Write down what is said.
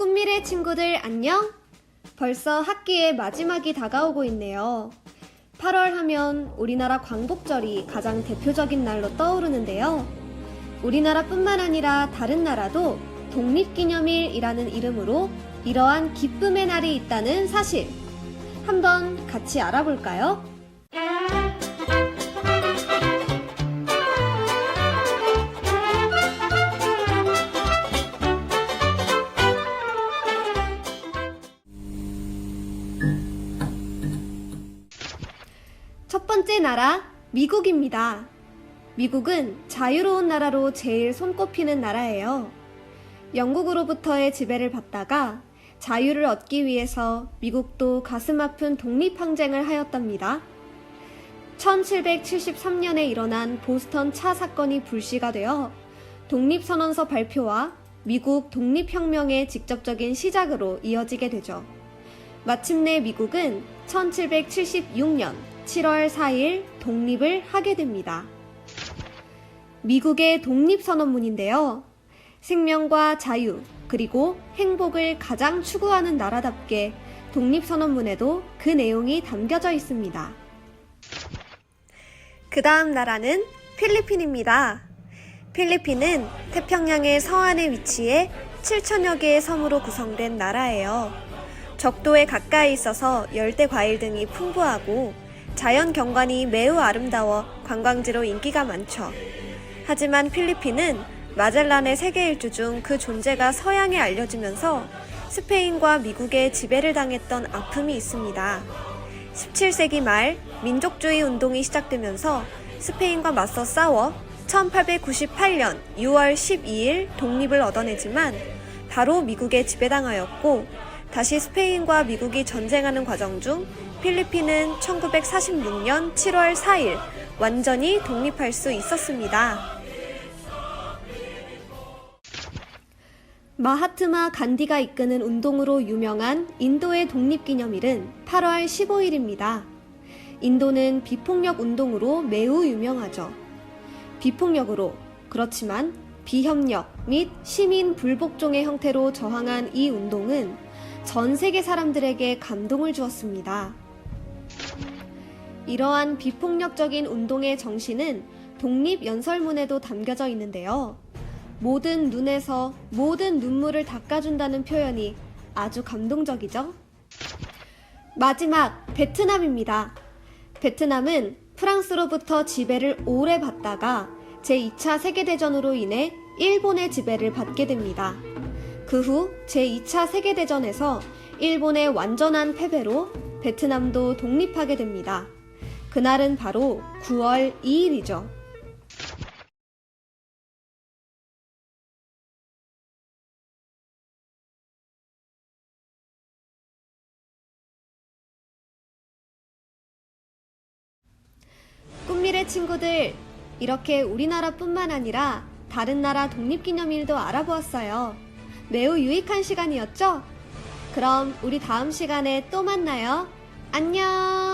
꿈미래 친구들 안녕? 벌써 학기의 마지막이 다가오고 있네요. 8월 하면 우리나라 광복절이 가장 대표적인 날로 떠오르는데요. 우리나라뿐만 아니라 다른 나라도 독립기념일이라는 이름으로 이러한 기쁨의 날이 있다는 사실. 한번 같이 알아볼까요? 첫 번째 나라, 미국입니다. 미국은 자유로운 나라로 제일 손꼽히는 나라예요. 영국으로부터의 지배를 받다가 자유를 얻기 위해서 미국도 가슴 아픈 독립항쟁을 하였답니다. 1773년에 일어난 보스턴 차 사건이 불씨가 되어 독립선언서 발표와 미국 독립혁명의 직접적인 시작으로 이어지게 되죠. 마침내 미국은 1776년 7월 4일 독립을 하게 됩니다. 미국의 독립선언문인데요. 생명과 자유, 그리고 행복을 가장 추구하는 나라답게 독립선언문에도 그 내용이 담겨져 있습니다. 그 다음 나라는 필리핀입니다. 필리핀은 태평양의 서안에 위치해 7천여 개의 섬으로 구성된 나라예요. 적도에 가까이 있어서 열대 과일 등이 풍부하고 자연 경관이 매우 아름다워 관광지로 인기가 많죠. 하지만 필리핀은 마젤란의 세계 일주 중 그 존재가 서양에 알려지면서 스페인과 미국의 지배를 당했던 아픔이 있습니다. 17세기 말 민족주의 운동이 시작되면서 스페인과 맞서 싸워 1898년 6월 12일 독립을 얻어내지만 바로 미국에 지배당하였고 다시 스페인과 미국이 전쟁하는 과정 중 필리핀은 1946년 7월 4일 완전히 독립할 수 있었습니다. 마하트마 간디가 이끄는 운동으로 유명한 인도의 독립기념일은 8월 15일입니다. 인도는 비폭력 운동으로 매우 유명하죠. 비폭력으로, 그렇지만 비협력 및 시민 불복종의 형태로 저항한 이 운동은 전 세계 사람들에게 감동을 주었습니다. 이러한 비폭력적인 운동의 정신은 독립연설문에도 담겨져 있는데요. 모든 눈에서 모든 눈물을 닦아준다는 표현이 아주 감동적이죠? 마지막, 베트남입니다. 베트남은 프랑스로부터 지배를 오래 받다가 제2차 세계대전으로 인해 일본의 지배를 받게 됩니다. 그 후 제2차 세계대전에서 일본의 완전한 패배로 베트남도 독립하게 됩니다. 그날은 바로 9월 2일이죠. 꿈미래 친구들, 이렇게 우리나라뿐만 아니라 다른 나라 독립기념일도 알아보았어요. 매우 유익한 시간이었죠? 그럼 우리 다음 시간에 또 만나요. 안녕!